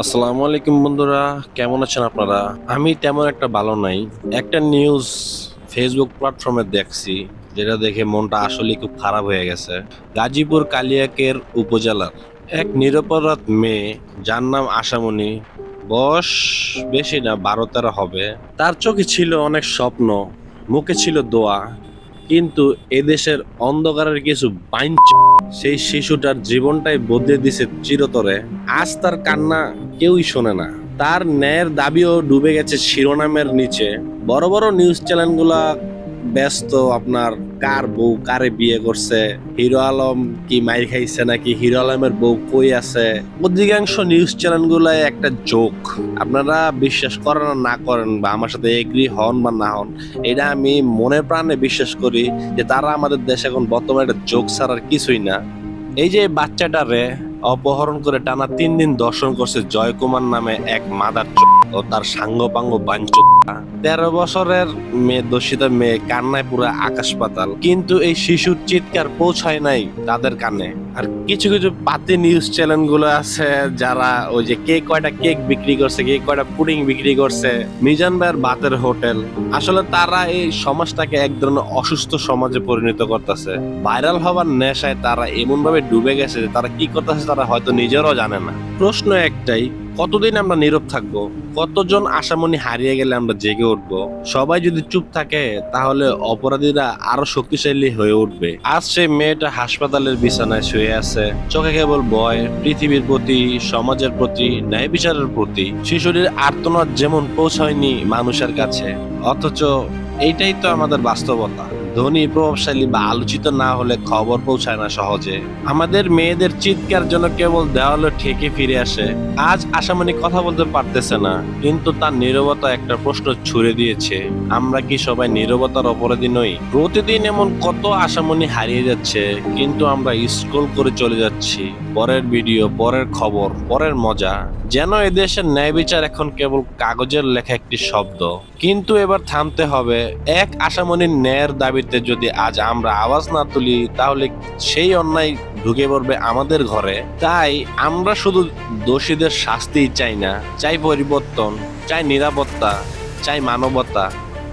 আসসালামু আলাইকুম বন্ধুরা, কেমন আছেন আপনারা? আমি তেমন একটা ভালো নাই। একটা নিউজ ফেসবুক প্ল্যাটফর্মে দেখছি, যেটা দেখে মনটা আসলে খুব খারাপ হয়ে গেছে। গাজীপুর কালিয়াকের উপজেলার এক নিরপরাধ মেয়ে, যার নাম আশামণি, বয়স বেশি না, বারো তেরো হবে। তার চোখে ছিল অনেক স্বপ্ন, মুখে ছিল দোয়া, কিন্তু এদেশের অন্ধকারের কিছু বাইন সেই শিশুটার জীবনটাই বদলে দিছে চিরতরে। আজ তার কান্না কেউই শোনে না। তার ন্যায়ের দাবিও ডুবে গেছে শিরোনামের নিচে। বড় বড় নিউজ চ্যানেলগুলা ব্যস্ত আপনার কার বউ কারে বিয়ে করছে? হিরো আলম কি মাইর খাইছে নাকি? হিরো আলমের বউ কই আছে? অধিকাংশ নিউজ চ্যানেলগুলাই একটা জোক আপনারা বিশ্বাস করেন না করেন বা আমার সাথে এগ্রি হন বা না হন, এটা আমি মনে প্রাণে বিশ্বাস করি যে তারা আমাদের দেশে এখন বর্তমানে একটা জোক ছাড়ার কিছুই না। এই যে বাচ্চাটারে অপহরণ করে টানা তিন দিন দর্শন করছে জয়কুমার নামে এক মাদার ও তার সাঙ্গপাঙ্গ বাঞ্চ তেরো বছরের মেয়ে দোষিত মেয়ে কান্নায় পুরো আকাশ পাতাল। কিন্তু এই শিশুর চিৎকার পৌঁছায় নাই তাদের কানে। আর কিছু কিছু পাতি নিউজ চ্যানেলগুলো আছে যারা ওই যে কে কয়টা কেক বিক্রি করছে, কে কয়টা পুডিং বিক্রি করছে, মিজান ভাইয়ের বাতের হোটেল। আসলে তারা এই সমাজটাকে এক ধরনের অসুস্থ সমাজে পরিণত করতেছে। ভাইরাল হবার নেশায় তারা এমন ভাবে ডুবে গেছে যে তারা কি করতেছে তারা হয়তো নিজেরও জানে না। প্রশ্ন একটাই কতদিন আমরা নীরব থাকব? কতজন আশামণি হারিয়ে গেলে আমরা জেগে উঠবো? সবাই যদি চুপ থাকে, তাহলে অপরাধীরা আরও শক্তিশালী হয়ে উঠবে। আজ সেই মেয়েটা হাসপাতালের বিছানায় শুয়ে আছে। চোখে কেবল ভয়, পৃথিবীর প্রতি, সমাজের প্রতি, ন্যায় বিচারের প্রতি। শিশুটির আর্তনাদ যেমন পৌঁছায়নি মানুষের কাছে, অথচ এইটাই তো আমাদের বাস্তবতা। ধনী, প্রভাবশালী বা আলোচিত না হলে খবর পৌঁছায় না সহজে। আমাদের মেয়েদের চিৎকার জন্য কেবল দেওয়ালে ঠেকে ফিরে আসে। আজ আশামণি কথা বলতে পারতেছে না, কিন্তু তার নীরবতা একটা প্রশ্ন ছুড়ে দিয়েছে। আমরা কি সবাই নীরবতার অপরাধী নই? প্রতিদিন এমন কত আশামণি হারিয়ে যাচ্ছে, কিন্তু আমরা স্ক্রল করে চলে যাচ্ছি। পরের ভিডিও, পরের খবর, পরের মজা। যেন এদেশের ন্যায় বিচার এখন কেবল কাগজের লেখা একটি শব্দ। কিন্তু এবার থামতে হবে এক আশামণির ন্যায়ের দাবিতে যদি আজ আমরা আওয়াজ না তুলি, তাহলে সেই অন্যায় ঢুকে পড়বে আমাদের ঘরে। তাই আমরা শুধু দোষীদের শাস্তি চাই না, চাই পরিবর্তন, চাই নিরাপত্তা, চাই মানবতা,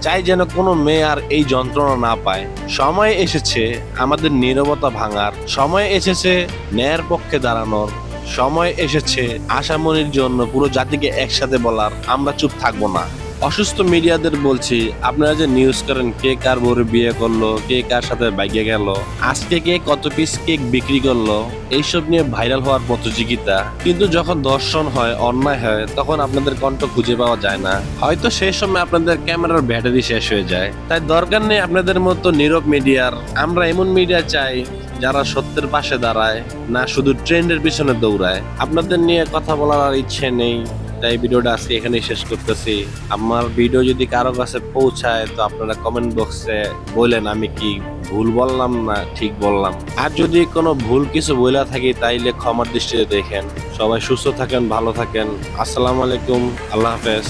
চাই যেন কোনো মেয়ে আর এই যন্ত্রণা না পায়। সময় এসেছে আমাদের নীরবতা ভাঙার, সময় এসেছে ন্যায়ের পক্ষে দাঁড়ানোর, সময় এসেছে আশামনির জন্য পুরো জাতিকে একসাথে বলার, আমরা চুপ থাকব না। অসুস্থ মিডিয়াদের বলছি, আপনারা যে নিউজ করেন, কে কার বউরে বিয়ে করল, কে কার সাথে বাইকে গেল, আজকে কে কত পিস কেক বিক্রি করল, এইসব নিয়ে ভাইরাল হওয়ার প্রতিযোগিতা। কিন্তু যখন দর্শন হয়, অন্যায় হয়, তখন আপনাদের কণ্ঠ খুঁজে পাওয়া যায় না। হয়তো সেই সময় আপনাদের ক্যামেরার ব্যাটারি শেষ হয়ে যায়। তাই দরকার নেই আপনাদের মতো নীরব মিডিয়ার। আমরা এমন মিডিয়া চাই, যারা সত্যের পাশে দাঁড়ায়, না শুধু ট্রেন্ডের পিছনে দৌড়ায়। আপনাদের নিয়ে কথা বলার আর ইচ্ছে নেই। তাই ভিডিওটা আজকে এখানেই শেষ করতেছি। আমার ভিডিও যদি কারও কাছে পৌঁছায়, তো আপনারা কমেন্ট বক্সে বলেন আমি কি ভুল বললাম না ঠিক বললাম। আর যদি কোনো ভুল কিছু বলে থাকি, তাইলে ক্ষমার দৃষ্টিতে দেখেন। সবাই সুস্থ থাকেন, ভালো থাকেন। আসসালামু আলাইকুম, আল্লাহ হাফেজ।